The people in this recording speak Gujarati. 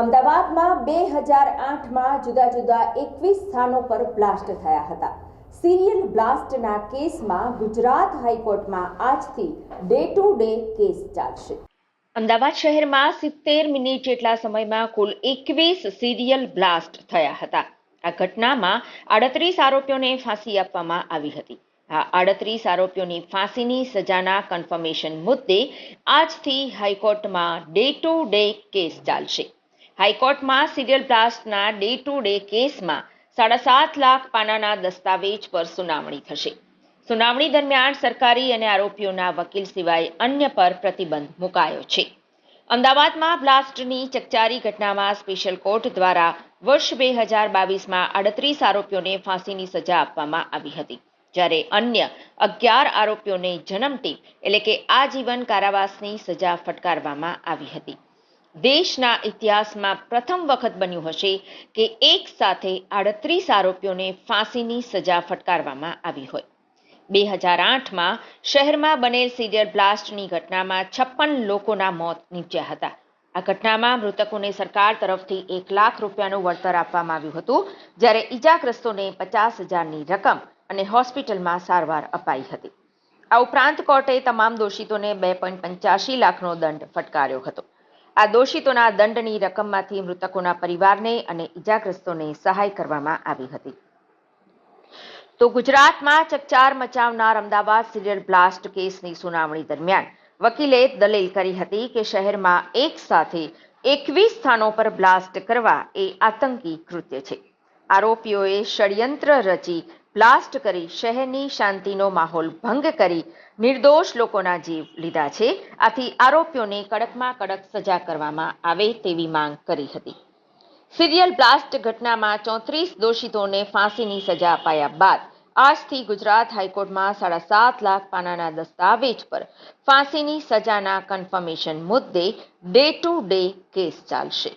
અમદાવાદમાં બે હજાર આઠમાં જુદા જુદા એકવીસ સ્થાનો પર બ્લાસ્ટ થયા હતા. સિરિયલ બ્લાસ્ટના કેસમાં ગુજરાત હાઈકોર્ટમાં આજથી ડે ટુ ડે કેસ ચાલશે. અમદાવાદ શહેરમાં સિત્તેર મિનિટ જેટલા સમયમાં કુલ એકવીસ સિરિયલ બ્લાસ્ટ થયા હતા. આ ઘટનામાં આડત્રીસ આરોપીઓને ફાંસી આપવામાં આવી હતી. આ આડત્રીસ આરોપીઓની ફાંસીની સજાના કન્ફર્મેશન મુદ્દે આજથી હાઈકોર્ટમાં ડે ટુ ડે કેસ ચાલશે. હાઈકોર્ટમાં સિરિયલ બ્લાસ્ટના ડે ટુ ડે કેસમાં સાડા સાત લાખ પાનાના દસ્તાવેજ પર સુનાવણી થશે. સુનાવણી દરમિયાન સરકારી અને આરોપીઓના વકીલ સિવાય અન્ય પર પ્રતિબંધ મુકાયો છે. અમદાવાદમાં બ્લાસ્ટની ચકચારી ઘટનામાં સ્પેશિયલ કોર્ટ દ્વારા વર્ષ બે હજાર બાવીસમાં આડત્રીસ આરોપીઓને ફાંસીની સજા આપવામાં આવી હતી. જ્યારે અન્ય અગિયાર આરોપીઓને જન્મટીપ એટલે કે આજીવન કારાવાસની સજા ફટકારવામાં આવી હતી. દેશના ઇતિહાસમાં પ્રથમ વખત બન્યું હશે કે એક સાથે આડત્રીસ આરોપીઓને ફાંસીની સજા ફટકારવામાં આવી હોય. બે હજાર આઠમાં શહેરમાં બનેલ સિરિયલ બ્લાસ્ટની ઘટનામાં છપ્પન લોકોના મોત નીપજ્યા હતા. આ ઘટનામાં મૃતકોને સરકાર તરફથી એક લાખ રૂપિયાનું વળતર આપવામાં આવ્યું હતું, જ્યારે ઈજાગ્રસ્તોને પચાસ હજારની રકમ અને હોસ્પિટલમાં સારવાર અપાઈ હતી. આ ઉપરાંત કોર્ટે તમામ દોષિતોને બે પોઈન્ટ પંચ્યાસી લાખનો દંડ ફટકાર્યો હતો. આ દોષિતોના દંડની રકમમાંથી મૃતકોના પરિવારને અને ઈજાગ્રસ્તોને સહાય કરવામાં આવી હતી. તો ગુજરાતમાં ચકચાર મચાવનાર અમદાવાદ સિરિયલ બ્લાસ્ટ કેસની સુનાવણી દરમિયાન વકીલે દલીલ કરી હતી કે શહેરમાં એક સાથે એકવીસ સ્થાનો પર બ્લાસ્ટ કરવા એ આતંકી કૃત્ય છે. આરોપીઓએ ષડયંત્ર રચી બ્લાસ્ટ કરી શહેરની શાંતિનો માહોલ ભંગ કરી નિર્દોષ લોકોના જીવ લીધા છે. આથી આરોપીઓને કડકમાં કડક સજા કરવામાં આવે તેવી માંગ કરી હતી. સિરિયલ બ્લાસ્ટ ઘટનામાં ચોત્રીસ દોષિતોને ફાંસીની સજા અપાયા બાદ આજથી ગુજરાત હાઈકોર્ટમાં સાડા સાત લાખ પાનાના દસ્તાવેજ પર ફાંસીની સજાના કન્ફર્મેશન મુદ્દે ડે ટુ ડે કેસ ચાલશે.